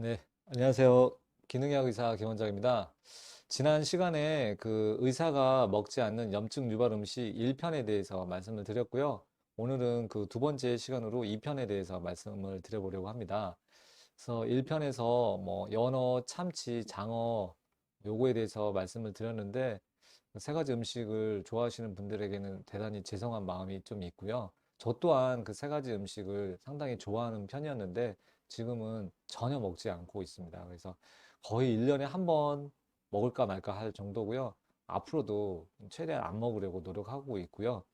네, 안녕하세요. 기능의학 의사 김원장입니다. 지난 시간에 그 의사가 먹지 않는 염증 유발 음식 1편에 대해서 말씀을 드렸고요. 오늘은 그 두 번째 시간으로 2편에 대해서 말씀을 드려보려고 합니다. 그래서 1편에서 뭐 연어, 참치, 장어 요거에 대해서 말씀을 드렸는데 세 가지 음식을 좋아하시는 분들에게는 대단히 죄송한 마음이 좀 있고요. 저 또한 그 세 가지 음식을 상당히 좋아하는 편이었는데 지금은 전혀 먹지 않고 있습니다. 그래서 거의 1년에 한 번 먹을까 말까 할 정도고요. 앞으로도 최대한 안 먹으려고 노력하고 있고요.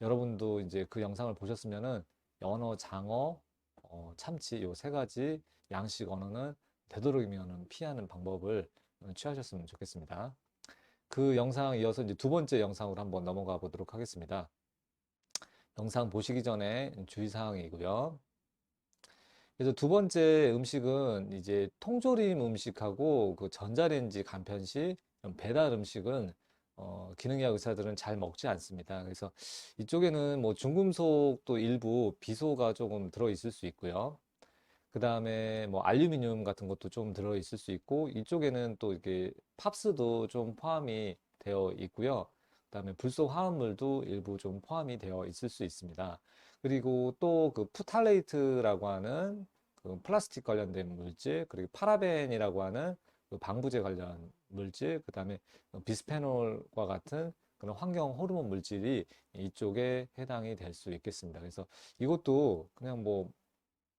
여러분도 이제 그 영상을 보셨으면은 연어, 장어, 어, 참치 요 세 가지 양식 언어는 되도록이면 피하는 방법을 취하셨으면 좋겠습니다. 그 영상 이어서 이제 두 번째 영상으로 한번 넘어가 보도록 하겠습니다. 영상 보시기 전에 주의사항이고요. 그래서 두 번째 음식은 이제 통조림 음식하고 그 전자레인지 간편식, 배달 음식은 어, 기능의학 의사들은 잘 먹지 않습니다. 그래서 이쪽에는 뭐 중금속도 일부 비소가 조금 들어 있을 수 있고요. 그 다음에 뭐 알루미늄 같은 것도 좀 들어 있을 수 있고 이쪽에는 또 이렇게 팝스도 좀 포함이 되어 있고요. 그 다음에 불소 화합물도 일부 좀 포함이 되어 있을 수 있습니다. 그리고 또 그 푸탈레이트라고 하는 그 플라스틱 관련된 물질, 그리고 파라벤이라고 하는 그 방부제 관련 물질, 그 다음에 비스페놀과 같은 그런 환경 호르몬 물질이 이쪽에 해당이 될 수 있겠습니다. 그래서 이것도 그냥 뭐,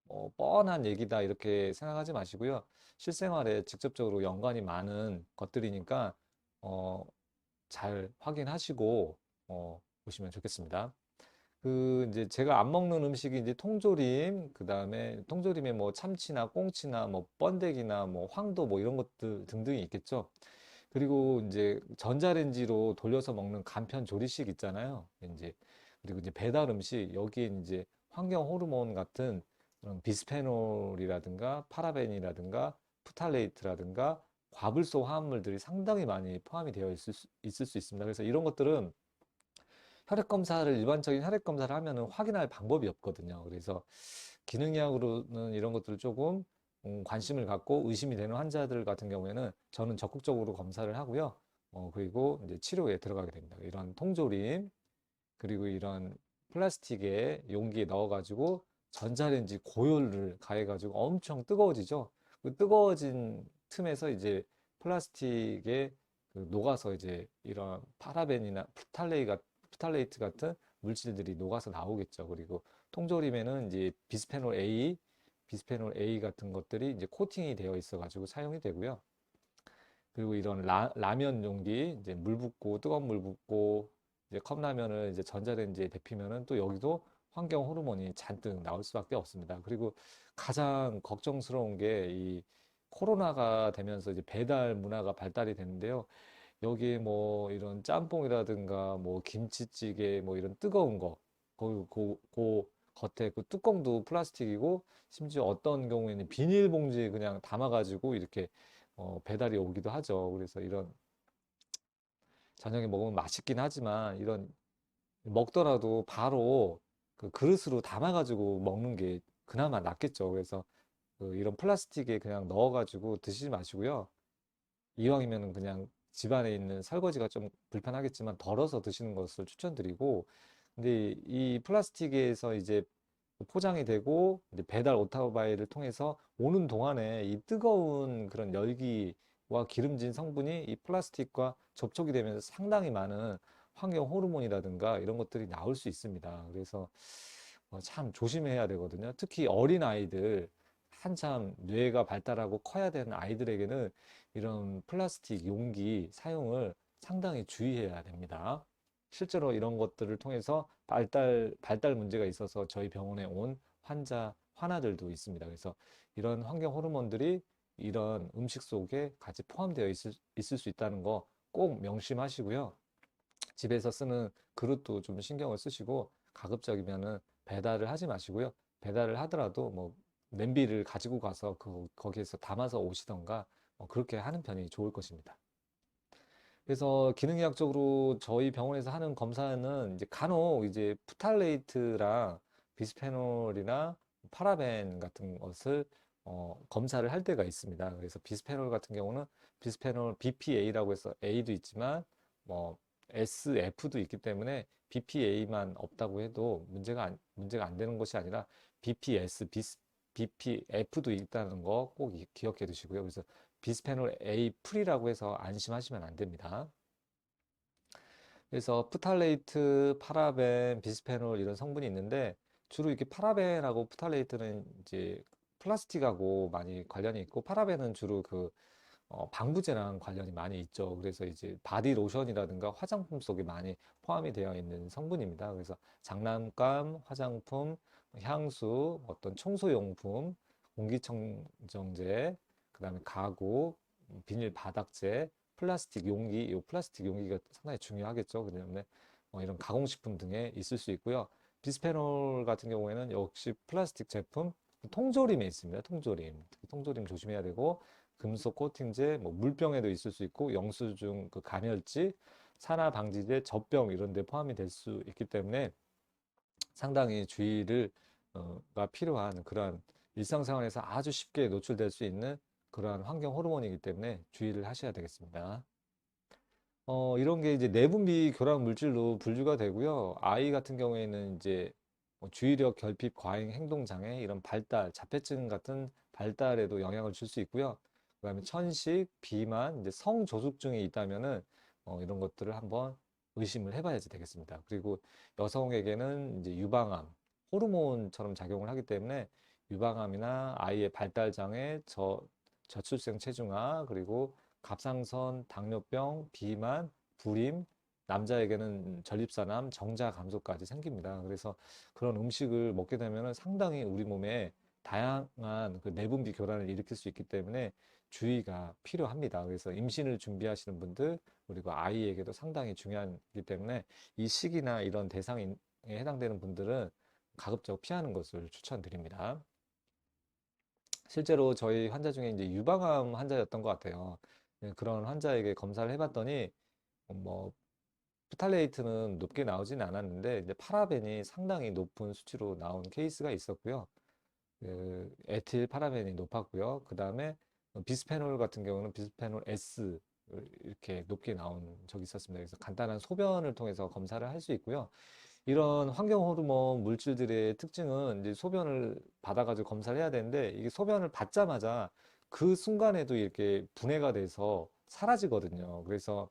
뭐 뻔한 얘기다 이렇게 생각하지 마시고요. 실생활에 직접적으로 연관이 많은 것들이니까 어, 잘 확인하시고 어, 보시면 좋겠습니다. 그 이제 제가 안 먹는 음식이 이제 통조림, 그 다음에 통조림에 뭐 참치나 꽁치나 뭐 번데기나 뭐 황도 뭐 이런 것들 등등이 있겠죠. 그리고 이제 전자레인지로 돌려서 먹는 간편 조리식 있잖아요. 이제 그리고 이제 배달 음식 여기에 이제 환경 호르몬 같은 그런 비스페놀이라든가 파라벤이라든가 푸탈레이트라든가 과불소 화합물들이 상당히 많이 포함이 되어 있을 수, 있을 수 있습니다. 그래서 이런 것들은 혈액 검사를 일반적인 혈액 검사를 하면은 확인할 방법이 없거든요. 그래서 기능의학으로는 이런 것들을 조금 음, 관심을 갖고 의심이 되는 환자들 같은 경우에는 저는 적극적으로 검사를 하고요. 어, 그리고 이제 치료에 들어가게 됩니다. 이런 통조림, 그리고 이런 플라스틱에 용기에 넣어가지고 전자레인지 고열을 가해가지고 엄청 뜨거워지죠. 그 뜨거워진 틈에서 이제 플라스틱에 그 녹아서 이제 이런 파라벤이나 프탈레이가 프탈레이트 같은 물질들이 녹아서 나오겠죠. 그리고 통조림에는 이제 비스페놀 A, 비스페놀 A 같은 것들이 이제 코팅이 되어 있어 가지고 사용이 되고요. 그리고 이런 라, 라면 용기 이제 물 붓고 뜨거운 물 붓고 이제 컵라면을 이제 전자레인지에 데피면은 또 여기도 환경 호르몬이 잔뜩 나올 수밖에 없습니다. 그리고 가장 걱정스러운 게 이 코로나가 되면서 이제 배달 문화가 발달이 되는데요. 여기에 뭐 이런 짬뽕이라든가 뭐 김치찌개 뭐 이런 뜨거운 거 거기 그, 그 겉에 그 뚜껑도 플라스틱이고 심지어 어떤 경우에는 비닐봉지에 그냥 담아가지고 이렇게 어, 배달이 오기도 하죠. 그래서 이런 저녁에 먹으면 맛있긴 하지만 이런 먹더라도 바로 그 그릇으로 담아가지고 먹는 게 그나마 낫겠죠. 그래서 그 이런 플라스틱에 그냥 넣어가지고 드시지 마시고요. 이왕이면 그냥 집안에 있는 설거지가 좀 불편하겠지만 덜어서 드시는 것을 추천드리고 근데 이 플라스틱에서 이제 포장이 되고 배달 오토바이를 통해서 오는 동안에 이 뜨거운 그런 열기와 기름진 성분이 이 플라스틱과 접촉이 되면서 상당히 많은 환경 호르몬이라든가 이런 것들이 나올 수 있습니다. 그래서 어, 참 조심해야 되거든요. 특히 어린 아이들 한참 뇌가 발달하고 커야 되는 아이들에게는 이런 플라스틱 용기 사용을 상당히 주의해야 됩니다. 실제로 이런 것들을 통해서 발달, 발달 문제가 있어서 저희 병원에 온 환자, 환아들도 있습니다. 그래서 이런 환경 호르몬들이 이런 음식 속에 같이 포함되어 있을, 있을 수 있다는 거 꼭 명심하시고요. 집에서 쓰는 그릇도 좀 신경을 쓰시고 가급적이면은 배달을 하지 마시고요. 배달을 하더라도 뭐 냄비를 가지고 가서 그, 거기에서 담아서 오시던가 어, 그렇게 하는 편이 좋을 것입니다. 그래서 기능의학적으로 저희 병원에서 하는 검사는 이제 간혹 이제 푸탈레이트랑 비스페놀이나 파라벤 같은 것을 어, 검사를 할 때가 있습니다. 그래서 비스페놀 같은 경우는 비스페놀 BPA라고 해서 A도 있지만 뭐 SF도 있기 때문에 BPA만 없다고 해도 문제가 안, 문제가 안 되는 것이 아니라 BPS, 비스, BPF도 있다는 거 꼭 기억해 두시고요. 그래서 비스페놀 A 풀이라고 해서 안심하시면 안 됩니다. 그래서 프탈레이트, 파라벤, 비스페놀 이런 성분이 있는데 주로 이렇게 파라벤하고 프탈레이트는 이제 플라스틱하고 많이 관련이 있고 파라벤은 주로 그 어, 방부제랑 관련이 많이 있죠. 그래서 이제 바디 로션이라든가 화장품 속에 많이 포함이 되어 있는 성분입니다. 그래서 장난감, 화장품, 향수, 어떤 청소용품, 공기청정제, 그 다음에 가구, 비닐 바닥재, 플라스틱 용기, 이 플라스틱 용기가 상당히 중요하겠죠. 그다음에 어, 이런 가공식품 등에 있을 수 있고요. 비스페놀 같은 경우에는 역시 플라스틱 제품, 통조림에 있습니다. 통조림, 통조림 조심해야 되고 금속 코팅제, 뭐 물병에도 있을 수 있고 영수증 그 간혈지, 산화 방지제, 젖병 이런 데 포함이 될 수 있기 때문에 상당히 주의를 어, 가 필요한 그러한 일상생활에서 아주 쉽게 노출될 수 있는 그러한 환경 호르몬이기 때문에 주의를 하셔야 되겠습니다. 어, 이런 게 이제 내분비 교란 물질로 분류가 되고요. 아이 같은 경우에는 이제 뭐 주의력 결핍, 과잉 행동 장애, 이런 발달, 자폐증 같은 발달에도 영향을 줄 수 있고요. 그다음에 천식, 비만, 이제 성조숙증이 있다면은 어, 이런 것들을 한번 의심을 해봐야지 되겠습니다. 그리고 여성에게는 이제 유방암, 호르몬처럼 작용을 하기 때문에 유방암이나 아이의 발달 장애, 저 저출생 체중아, 그리고 갑상선, 당뇨병, 비만, 불임, 남자에게는 전립선암, 정자 감소까지 생깁니다. 그래서 그런 음식을 먹게 되면 상당히 우리 몸에 다양한 그 내분비 교란을 일으킬 수 있기 때문에 주의가 필요합니다. 그래서 임신을 준비하시는 분들 그리고 아이에게도 상당히 중요하기 때문에 이 시기나 이런 대상에 해당되는 분들은 가급적 피하는 것을 추천드립니다. 실제로 저희 환자 중에 이제 유방암 환자였던 것 같아요. 네, 그런 환자에게 검사를 해봤더니 뭐 프탈레이트는 높게 나오진 않았는데 이제 파라벤이 상당히 높은 수치로 나온 케이스가 있었고요. 그 에틸 파라벤이 높았고요. 그 다음에 비스페놀 같은 경우는 비스페놀 S 이렇게 높게 나온 적이 있었습니다. 그래서 간단한 소변을 통해서 검사를 할 수 있고요. 이런 환경 호르몬 물질들의 특징은 이제 소변을 받아가지고 검사를 해야 되는데 이게 소변을 받자마자 그 순간에도 이렇게 분해가 돼서 사라지거든요. 그래서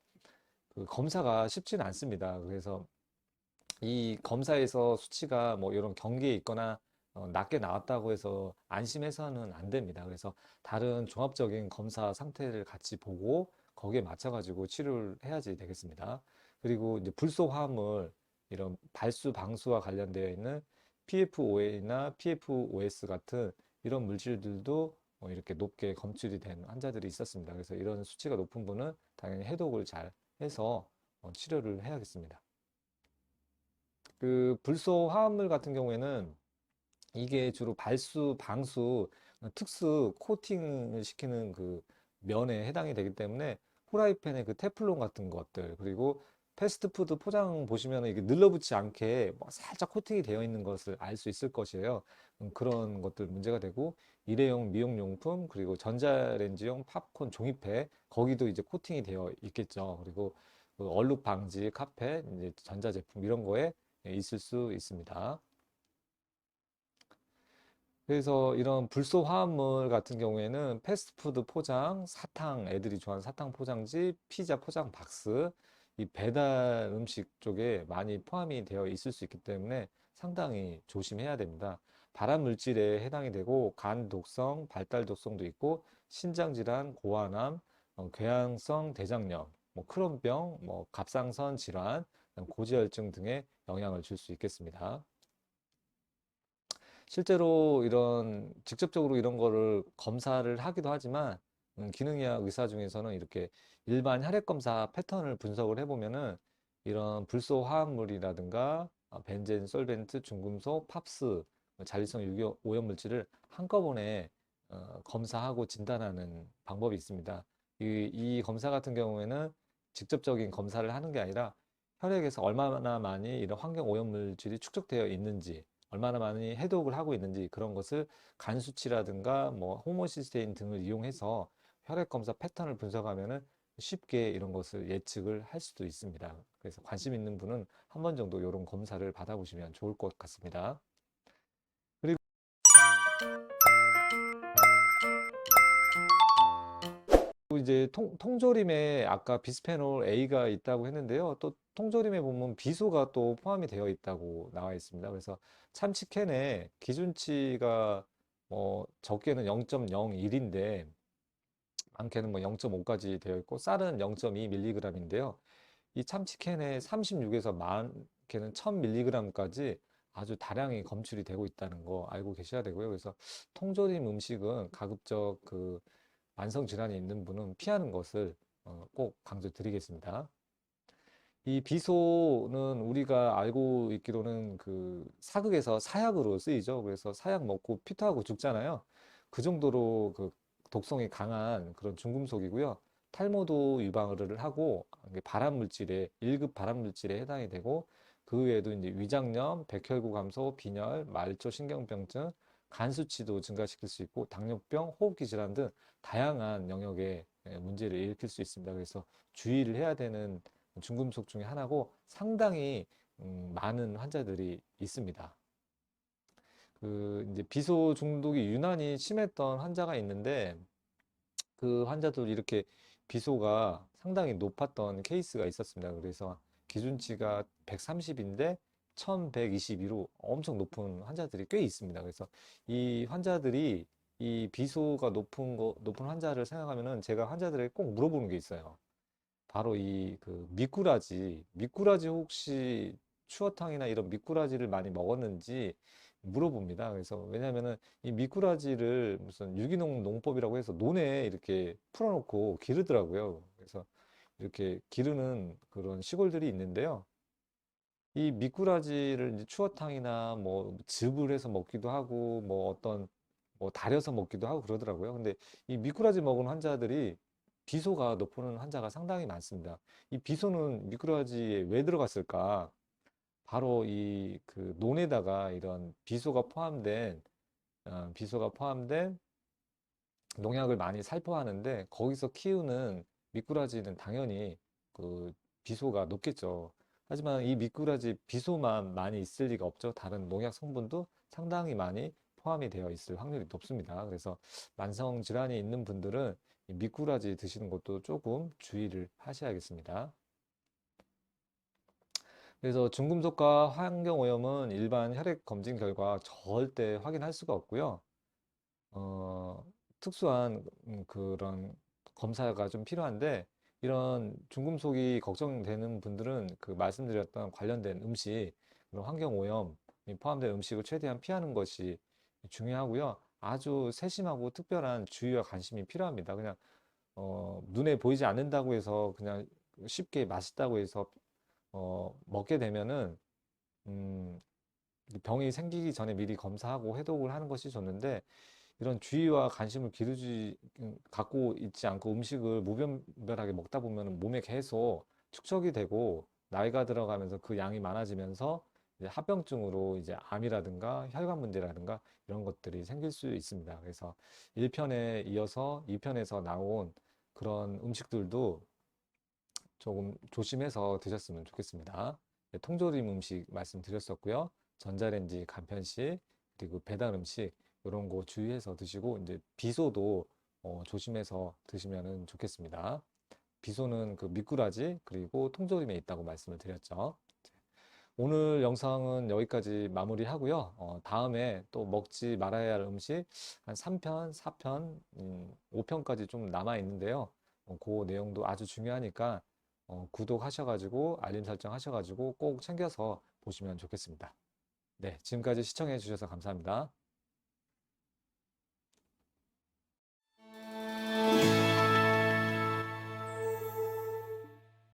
그 검사가 쉽지는 않습니다. 그래서 이 검사에서 수치가 뭐 이런 경계에 있거나 어, 낮게 나왔다고 해서 안심해서는 안 됩니다. 그래서 다른 종합적인 검사 상태를 같이 보고 거기에 맞춰가지고 치료를 해야지 되겠습니다. 그리고 이제 불소 화합물 이런 발수 방수와 관련되어 있는 PFOA나 PFOS 같은 이런 물질들도 어, 이렇게 높게 검출이 된 환자들이 있었습니다. 그래서 이런 수치가 높은 분은 당연히 해독을 잘 해서 어, 치료를 해야겠습니다. 그 불소 화합물 같은 경우에는 이게 주로 발수, 방수, 특수 코팅을 시키는 그 면에 해당이 되기 때문에 후라이팬의 그 테플론 같은 것들 그리고 패스트푸드 포장 보시면 이게 늘러붙지 않게 뭐 살짝 코팅이 되어 있는 것을 알 수 있을 것이에요. 음, 그런 것들 문제가 되고 일회용 미용용품 그리고 전자레인지용 팝콘 종이팩 거기도 이제 코팅이 되어 있겠죠. 그리고 그 얼룩 방지 카페 이제 전자제품 이런 거에 있을 수 있습니다. 그래서 이런 불소 화합물 같은 경우에는 패스트푸드 포장, 사탕, 애들이 좋아하는 사탕 포장지, 피자 포장 박스, 이 배달 음식 쪽에 많이 포함이 되어 있을 수 있기 때문에 상당히 조심해야 됩니다. 발암 물질에 해당이 되고 간 독성, 발달 독성도 있고 신장 질환, 고환암, 어, 궤양성 대장염, 뭐 크론병, 뭐 갑상선 질환, 고지혈증 등에 영향을 줄 수 있겠습니다. 실제로 이런 직접적으로 이런 거를 검사를 하기도 하지만 음, 기능의학 의사 중에서는 이렇게 일반 혈액 검사 패턴을 분석을 해보면은 이런 불소 화합물이라든가 어, 벤젠, 솔벤트, 중금속, 팝스, 뭐 잔류성 유기 오염 물질을 한꺼번에 어, 검사하고 진단하는 방법이 있습니다. 이, 이 검사 같은 경우에는 직접적인 검사를 하는 게 아니라 혈액에서 얼마나 많이 이런 환경 오염 물질이 축적되어 있는지 얼마나 많이 해독을 하고 있는지 그런 것을 간 수치라든가 뭐 호모시스테인 등을 이용해서 혈액 검사 패턴을 분석하면은 쉽게 이런 것을 예측을 할 수도 있습니다. 그래서 관심 있는 분은 한 번 정도 이런 검사를 받아보시면 좋을 것 같습니다. 그리고 이제 통, 통조림에 아까 비스페놀 A가 있다고 했는데요. 또 통조림에 보면 비소가 또 포함이 되어 있다고 나와 있습니다. 그래서 참치캔에 기준치가 뭐 적게는 0.01인데 많게는 뭐 0.5까지 되어 있고 쌀은 0.2mg인데요. 이 참치캔에 36에서 많게는 1000mg까지 아주 다량이 검출이 되고 있다는 거 알고 계셔야 되고요. 그래서 통조림 음식은 가급적 그 만성 질환이 있는 분은 피하는 것을 어, 꼭 강조드리겠습니다. 이 비소는 우리가 알고 있기로는 그 사극에서 사약으로 쓰이죠. 그래서 사약 먹고 피토하고 죽잖아요. 그 정도로 그 독성이 강한 그런 중금속이고요. 탈모도 유방을 하고 발암 물질에 1급 발암 물질에 해당이 되고 그 외에도 이제 위장염, 백혈구 감소, 빈혈, 말초 신경병증, 간 수치도 증가시킬 수 있고 당뇨병, 호흡기 질환 등 다양한 영역의 예, 문제를 일으킬 수 있습니다. 그래서 주의를 해야 되는 중금속 중에 하나고 상당히 음, 많은 환자들이 있습니다. 그 이제 비소 중독이 유난히 심했던 환자가 있는데 그 환자들 이렇게 비소가 상당히 높았던 케이스가 있었습니다. 그래서 기준치가 130인데 1122로 엄청 높은 환자들이 꽤 있습니다. 그래서 이 환자들이 이 비소가 높은 거, 높은 환자를 생각하면은 제가 환자들에게 꼭 물어보는 게 있어요. 바로 이 그 미꾸라지, 미꾸라지 혹시 추어탕이나 이런 미꾸라지를 많이 먹었는지 물어봅니다. 그래서 왜냐면은 이 미꾸라지를 무슨 유기농 농법이라고 해서 논에 이렇게 풀어놓고 기르더라고요. 그래서 이렇게 기르는 그런 시골들이 있는데요. 이 미꾸라지를 추어탕이나 뭐 즙을 해서 먹기도 하고 뭐 어떤 뭐 달여서 먹기도 하고 그러더라고요. 근데 이 미꾸라지 먹은 환자들이 비소가 높은 환자가 상당히 많습니다. 이 비소는 미꾸라지에 왜 들어갔을까? 바로 이 그 논에다가 이런 비소가 포함된 어, 비소가 포함된 농약을 많이 살포하는데 거기서 키우는 미꾸라지는 당연히 그 비소가 높겠죠. 하지만 이 미꾸라지 비소만 많이 있을 리가 없죠. 다른 농약 성분도 상당히 많이 포함이 되어 있을 확률이 높습니다. 그래서 만성 질환이 있는 분들은 이 미꾸라지 드시는 것도 조금 주의를 하셔야겠습니다. 그래서 중금속과 환경오염은 일반 혈액 검진 결과 절대 확인할 수가 없고요. 어, 특수한 음, 그런 검사가 좀 필요한데 이런 중금속이 걱정되는 분들은 그 말씀드렸던 관련된 음식, 그런 환경 오염이 포함된 음식을 최대한 피하는 것이 중요하고요. 아주 세심하고 특별한 주의와 관심이 필요합니다. 그냥 어, 눈에 보이지 않는다고 해서 그냥 쉽게 맛있다고 해서 어, 먹게 되면은 음, 병이 생기기 전에 미리 검사하고 해독을 하는 것이 좋는데 이런 주의와 관심을 기르지 음, 갖고 있지 않고 음식을 무분별하게 먹다 보면 몸에 계속 축적이 되고 나이가 들어가면서 그 양이 많아지면서 이제 합병증으로 이제 암이라든가 혈관 문제라든가 이런 것들이 생길 수 있습니다. 그래서 1편에 이어서 2편에서 나온 그런 음식들도 조금 조심해서 드셨으면 좋겠습니다. 네, 통조림 음식 말씀드렸었고요. 전자레인지 간편식 그리고 배달 음식 이런 거 주의해서 드시고 이제 비소도 어, 조심해서 드시면 좋겠습니다. 비소는 그 미꾸라지 그리고 통조림에 있다고 말씀을 드렸죠. 오늘 영상은 여기까지 마무리하고요. 어, 다음에 또 먹지 말아야 할 음식 한 3편, 4편, 음, 5편까지 좀 남아 있는데요. 어, 그 내용도 아주 중요하니까 어, 구독하셔가지고 알림 설정 하셔가지고 꼭 챙겨서 보시면 좋겠습니다. 네, 지금까지 시청해 주셔서 감사합니다.